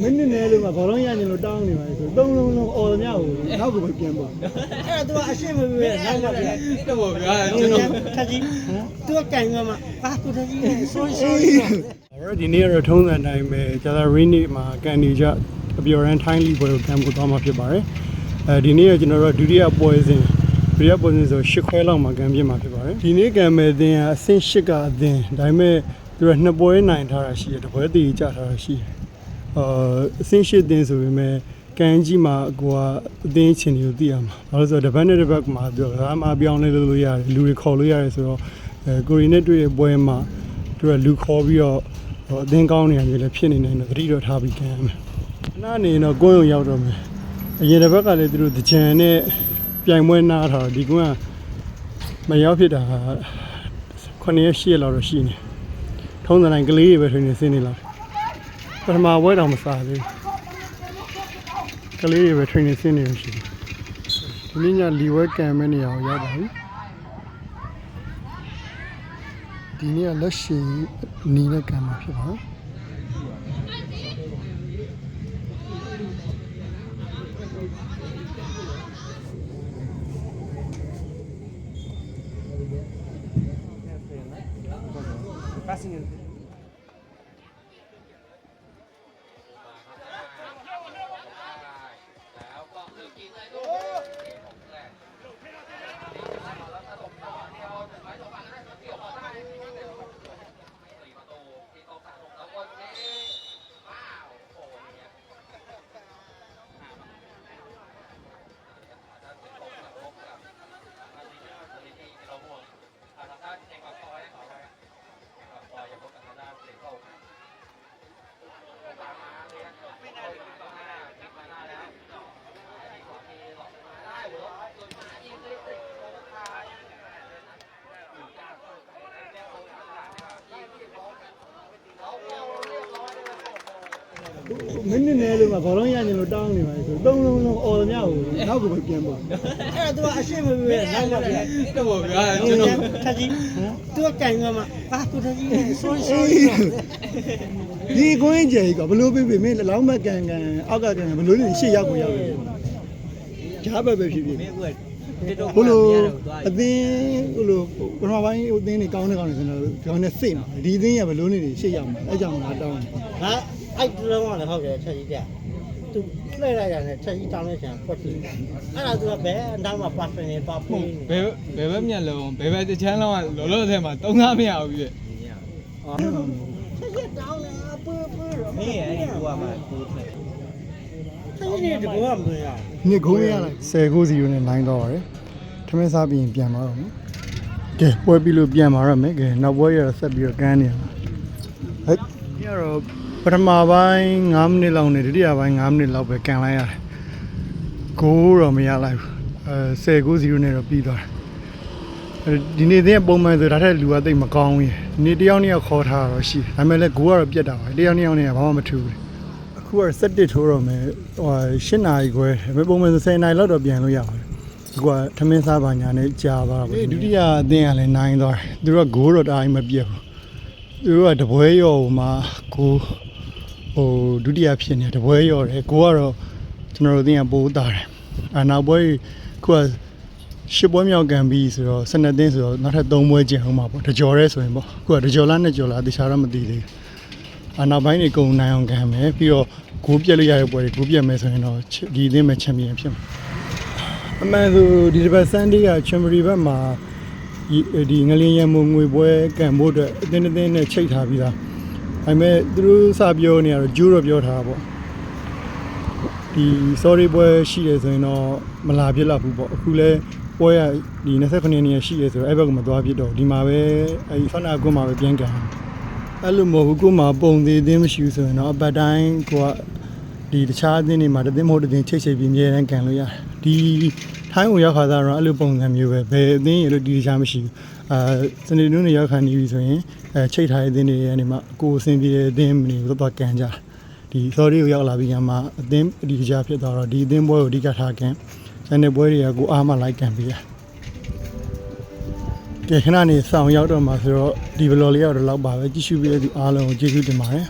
မင်းနဲ့လို့ကဘောလုံးရနေလို့တောင်းနေပါလေဆိုသုံးလုံးလုံးအော်သမျှကိုနောက်ကပဲပြန်ပေါ့အဲ့ဒါ तू အရှင်းမပြည့်နောက်မှပြတော့ဗျာကျွန်တော်ထက်ကြီး तू ကကန်ကမှအာကိုထက်ကြီး sorry အေး sorry အဲ့ဒီနေ့ကတော့ထုံးစံတိုင်းပဲကျသာရင်းနေမှာကန်နေကြအပြော်ရန်ထိုင်းလီပွဲကိုကန်ဖို့သွားမှာဖြစ်ပါတယ်အဲဒီနေ့ကကျွန်တော်တို့ဒုတိယပွဲစဉ်ဒုတိယပွဲစဉ်ဆို၈ခွဲလောက်မှာကန်ပြစ်မှာဖြစ်ပါတယ်ဒီနေ့ကန်မဲ့အသင်းကအဆင့်၈ကအသင်းဒါပေမဲ့သူကနှစ်ပွဲနိုင်ထားတာရှိတယ်တစ်ပွဲတည်ကြထားတာရှိတယ် အာအဆင့်၈အသင်းဆိုပေမဲ့ကန်ကြီးမှာကိုကအသင်းချင်းတွေကိုသိရမှာဘာလို့လဲဆိုတော့တစ်ပတ်နဲ့တစ်ပတ်မှာသူကဘာမှပြောင်းလဲလုပ်လို့ရတယ်လူတွေခေါ်လို့ရတယ်ဆိုတော့အဲကိုရီနဲ့တွေ့တဲ့ပွဲမှာသူကလူခေါ်ပြီးတော့ဟိုအသင်းကောင်းနေရမျိုးလည်းဖြစ်နေနိုင်တော့သတိတော့ထားပြီးကမ်းမယ်။နားနေတော့ကိုယ်ရုံရောက်တော့မယ်။အရင်တစ်ဘက်ကလည်းသူတို့တကြံနဲ့ပြိုင်ပွဲနားထားတော့ဒီကွန်းကမရောက်ဖြစ်တာ9ရက်10ရက်လောက်တော့ရှိနေ။ထုံးစံတိုင်းကလေးတွေပဲထွင်နေစင်းနေလောက်။ ပထမပွဲတော့မစားသေးဘူး။ကလေးတွေပဲထွင်နေစင်းနေလို့ရှိတယ်။ဒီနေ့ညလီဝဲကံမဲ့နေရာကိုရောက်ပါပြီ။ဒီနေ့ကလက်ရှိနီးတဲ့ကံမှာဖြစ်ပါတော့ မင်းနဲ့လို့ကဘောလုံးရနေလို့တောင်းနေပါလေဆိုသုံးလုံးလုံးအော်သမျှကိုနောက်ကပဲပြန်ပေါ့အဲ့ဒါ तू အရှင်းမပြည့်နောက်မှပြတော့ဗျာကျွန်တော်ထက်ကြီး तू ကကန်ကမှအာကိုထက်ကြီး sorry အေး sorry ဒီကွင်းကျဲကဘလို့ပြပြမင်းလောင်းမကန်ကန်အောက်ကကန်ဘလို့နေရှေ့ရောက်ကိုရောက်တယ်ဂျားပဲပဲဖြစ်ဖြစ်မင်းကတစ်တော့ဘလို့အသင်းဘလို့ပထမပိုင်းအသင်းတွေကောင်းနေကောင်းနေဆိုတော့ကောင်းနေစိတ်မှာဒီအသင်းကဘလို့နေရှေ့ရောက်မှာအဲကြောင့်ငါတောင်းတယ်ငါ အဲ့ဒီလုံးကလည်းဟုတ်တယ်ထက်ကြီးတဲ့ तू လှည့်လိုက်ရတယ်ထက်ကြီးတောင်းလိုက်ချင်ဖွက်ကြည့်အဲ့ဒါ तू ကဘယ်နောက်မှ person နေပါပြီး ဘယ်ဘယ်ဘက်မျက်လုံးဘယ်ဘက်တစ်ချမ်းလုံးကလောလောဆယ်မှာတုံးသားမရဘူးပြည့် ထက်ကြီးတောင်းနေတာပူပူရောမင်းရဲ့အဲ့ဒီကွာမှာကိုထက်ကြီးနေတကောမရ နှစ်ခုံးရလိုက်10ကို0နဲ့နိုင်တော့ရတယ်ထမင်းစားပြီးရင်ပြန်သွားတော့မယ်ကဲပွဲပြီးလို့ပြန်มาရမယ်ကဲနောက်ပွဲရတော့ဆက်ပြီးတော့ကန်းနေရမှာဟဲ့ဒီကတော့ ပထမပိုင်း9မိနစ်လောက်နဲ့ဒုတိယပိုင်း9မိနစ်လောက်ပဲကန်လိုက်ရတယ်ကိုတော့မရလိုက်ဘူးအဲ10ကို0နဲ့တော့ပြီးသွားတယ်အဲဒီနေ့သင်းပုံမှန်ဆိုဒါထက်လူကတိတ်မကောင်းဘူးဒီနေ့တယောက်နှစ်ယောက်ခေါ်ထားတာတော့ရှိတယ်ဒါပေမဲ့လည်းကိုကတော့ပြက်တာပါတယောက်နှစ်ယောက်နဲ့ကဘာမှမထူးဘူးအခုက7ထိုးတော့မယ်ဟို8နာရီခွဲဒါပေမဲ့ပုံမှန်ဆို10နာရီလောက်တော့ပြန်လို့ရပါတယ်အခုကထမင်းစားပါညာနဲ့ကြာသွားတာပေါ့ဒုတိယအသင်းကလည်းနိုင်သွားတယ်သူတို့ကဂိုးတော့တအားကြီးမပြတ်ဘူးသူတို့ကတပွဲရော်မှာကို ဟိုဒုတိယဖြစ်နေတပွဲရော်တယ်ကိုကတော့ကျွန်တော်တို့အသင်းကပိုးတာတယ်အနောက်ပွဲခုကရှစ်ပွဲမြောက်ကန်ပြီးဆိုတော့12သင်းဆိုတော့နောက်ထပ်3ပွဲကျန်အောင်ပါပေါ့တကြော်ရဲဆိုရင်ပေါ့အခုကတကြော်လားနဲ့ကြော်လားတခြားတော့မသိသေးဘူးအနောက်ပိုင်းတွေကုန်နိုင်အောင်ကန်မယ်ပြီးတော့ဂိုးပြက်လို့ရတဲ့ပွဲတွေဂိုးပြက်မယ်ဆိုရင်တော့ဒီအသင်းမဲ့ချန်ပီယံဖြစ်မှာအမှန်ဆိုဒီတစ်ပတ်ဆန်ဒေးကချန်ပီဘက်မှာဒီဒီငလင်းရံမငွေပွဲကန်ဖို့အတွက်အသင်းအသင်းနဲ့ချိတ်ထားပြီးသား ဒါပေမဲ့သူတို့စပြောနေရတော့ဂျူးတော့ပြောထားတာပေါ့ဒီ sorry ပွဲရှိတယ်ဆိုရင်တော့မလာပြစ်လောက်ဘူးပေါ့အခုလဲပွဲကဒီ29ရက်နေ့ရှိရဲဆိုတော့အဲ့ဘက်ကမသွားပြစ်တော့ဒီမှာပဲအဲ့ဒီဖနာကွန်းမှာပဲပြန်ကန်အဲ့လိုမဟုတ်ဘူးကို့မှာပုံသေးသေးမရှိဘူးဆိုရင်တော့အပတ်တိုင်းကိုကဒီတခြားအသင်းတွေမှာတစ်သင်းမဟုတ်တစ်သင်းချိတ်ချိတ်ပြီးအမြဲတမ်းကန်လို့ရတယ်ဒီထိုင်းကိုရောက်ခါသားတော့အဲ့လိုပုံစံမျိုးပဲဘယ်အသင်းရလို့ဒီတခြားမရှိဘူးအာစနေနေ့နေ့ရောက်ခါနေပြီဆိုရင် အဲချိတ်ထားတဲ့အသင်းတွေကနေမှကိုယ်အဆင်ပြေတဲ့အသင်းတွေကိုတော့ကန်ကြတယ်ဒီ sorry ကိုရောက်လာပြီးကမှအသင်းအဒီကြားဖြစ်သွားတော့ဒီအသင်းပွဲကိုအဓိကထားကန်ကျန်တဲ့ပွဲတွေကကိုအားမလိုက်ကန်ပြီးရကဲခဏနေဆောင်ရောက်တော့မှာဆိုတော့ဒီ vlog လေးကတော့လောက်ပါပဲကြည့်ရှုပြီးတဲ့ဒီအားလုံးကိုကျေးဇူးတင်ပါတယ်